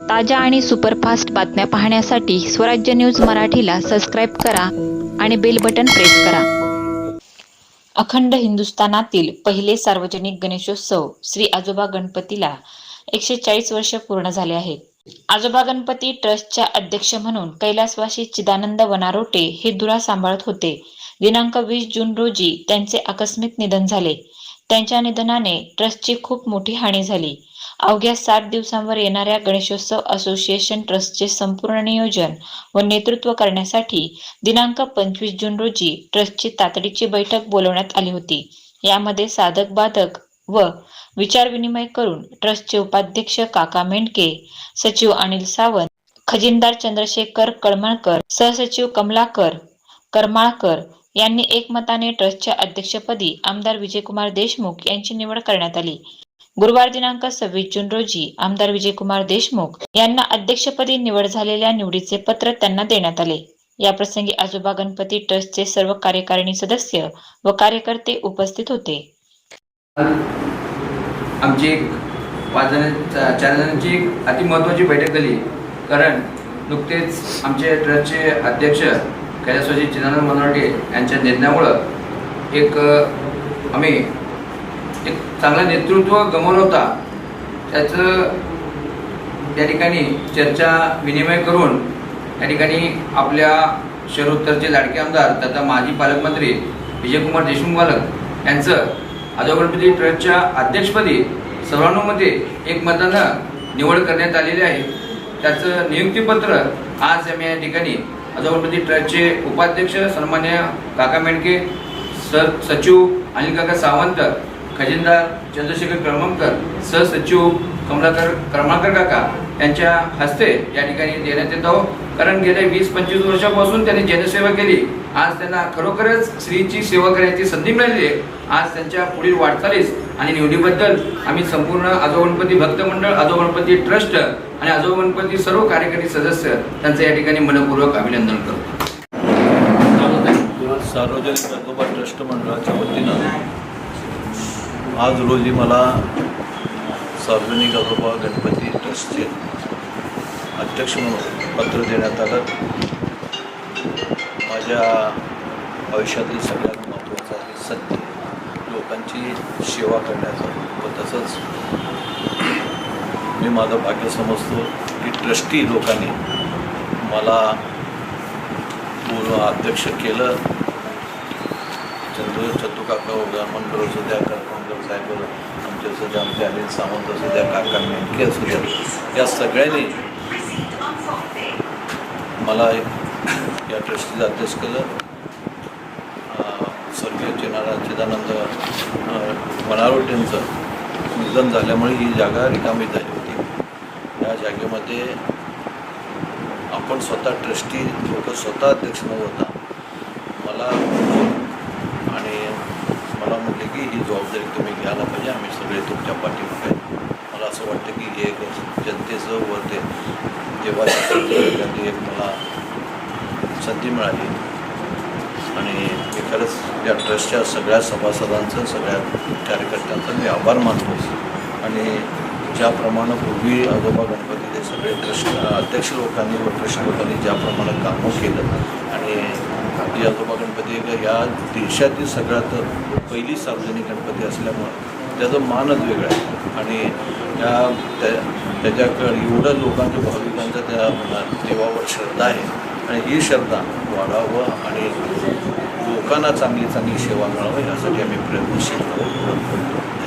ताज्या आणि सुपरफास्ट बातम्या पाहण्यासाठी स्वराज्य न्यूज मराठीला सबस्क्राईब करा आणि बेल बटन प्रेस करा. अखंड हिंदुस्थानातील पहिले सार्वजनिक गणेशोत्सव श्री आजोबा गणपतीला एकशे चाळीस वर्ष पूर्ण झाले आहेत. आजोबा गणपती ट्रस्टच्या अध्यक्ष म्हणून कैलासवासी चिदानंद वनारोटे हे दुरा सांभाळत होते. दिनांक वीस जून रोजी त्यांचे आकस्मिक निधन झाले. त्यांच्या निधनाने ट्रस्टची खूप मोठी हानी झाली. अवघ्या सात दिवसांवर येणाऱ्या गणेशोत्सव असोसिएशन ट्रस्टचे संपूर्ण नियोजन व नेतृत्व करण्यासाठी दिनांक पंचवीस जून रोजी ट्रस्टची तातडीची बैठक बोलवण्यात आली होती. यामध्ये साधक बाधक व विचारविनिमय करून ट्रस्टचे उपाध्यक्ष काका मेंढके सचिव अनिल सावंत खजिनदार चंद्रशेखर कळमळकर सहसचिव कमलाकर करमाळकर यांनी एकमताने ट्रस्टच्या अध्यक्षपदी आमदार विजयकुमार देशमुख यांची निवड करण्यात आली. गुरुवार दिनांक सव्वीस जून रोजी आमदार विजयकुमार देशमुख यांना अध्यक्षपदी निवड झालेल्या निवडीचे पत्र त्यांना देण्यात आले. याप्रसंगी आजोबा गणपती ट्रस्टचे सर्व कार्यकारिणी सदस्य व कार्यकर्ते उपस्थित होते. आमची एक पाच जण चार जणांची एक अति बैठक झाली. कारण नुकतेच आमचे ट्रस्टचे अध्यक्ष कैलासवासी चिदानंद मनोरटे यांच्या निर्णयामुळं एक आम्ही एक चांगलं नेतृत्व गमवलं होता. त्याचं त्या ठिकाणी चर्चा विनिमय करून त्या ठिकाणी आपल्या शहरोत्तरचे लाडके आमदार तथा माजी पालकमंत्री विजयकुमार देशमुख पालक यांचं आजोगणपती ट्रस्टच्या अध्यक्षपदी सर्वानुमते एकमतानं निवड करण्यात आलेली आहे. त्याचं नियुक्तीपत्र आज आम्ही या ठिकाणी आजोगणपती ट्रस्टचे उपाध्यक्ष सन्मान्य काका मेंडके सर सचिव अनिल काका सावंत खजिनदार चंद्रशेखर कळमकर सहसचिव कमलाकर करमाळकर काका यांच्या हस्ते या ठिकाणी देण्यात येतो. कारण गेल्या वीस पंचवीस वर्षापासून त्यांनी जनसेवा केली. आज त्यांना खरोखरच स्त्रीची सेवा करण्याची संधी मिळाली. आहे आज त्यांच्या पुढील वाटचालीस आणि निवडीबद्दल आम्ही संपूर्ण आजो गणपती भक्त मंडळ आजो गणपती ट्रस्ट आणि आजो गणपती सर्व कार्यकारी सदस्य त्यांचं या ठिकाणी मनपूर्वक अभिनंदन करतो. सार्वजनिक ट्रस्ट मंडळाच्या वतीनं आज रोजी मला सार्वजनिक गंगोबा गणपती ट्रस्टचे अध्यक्ष म्हणून पत्र देण्यात आलं. माझ्या आयुष्यातील सगळ्यात महत्त्वाचं आहे सत्य. लोकांची सेवा करण्याचं व तसंच मी माझं भाग्य समजतो की ट्रस्टी लोकांनी मला पूर्ण अध्यक्ष केलं. चंद्र चंदूकाका मंडळ असू द्या करमंगल साहेब आमचे असू द्या आमचे अनिल सावंत असू द्या काका मेंढके असू द्या या सगळ्यांनी मला या ट्रस्टीचं अध्यक्ष केलं. स्वर्गीय चिनारा चिदानंद वनारोटेंचं निधन झाल्यामुळे ही जागा रिकामी झाली होती. या जागेमध्ये आपण स्वतः ट्रस्टी लोक स्वतः अध्यक्ष न होता मला आणि मला म्हटले की ही जबाबदारी तुम्ही घ्यायला पाहिजे आम्ही सगळे तुमच्या पाठीमागे आहे. मला असं वाटतं की हे एक जनतेचं व ते जेव्हा एक मला संधी मिळाली आणि मी खरंच या ट्रस्टच्या सगळ्या सभासदांचं सगळ्या कार्यकर्त्यांचं मी आभार मानतो आणि ज्याप्रमाणे पूर्वी आजोबा गणपती ते सगळे ट्रस्ट अध्यक्ष लोकांनी व ट्रस्ट लोकांनी ज्याप्रमाणे कामं केलं आणि ही आजोबा गणपती एक ह्या देशातील सगळ्यात पहिली सार्वजनिक गणपती असल्यामुळं त्याचं मानच वेगळं आहे. आणि त्या त्या त्याच्याकडे एवढं लोकांच्या भाविकांचं त्या देवावर श्रद्धा आहे. आणि ही श्रद्धा वाढावं आणि लोकांना चांगली चांगली सेवा मिळावं यासाठी आम्ही प्रयत्नशील आहोत.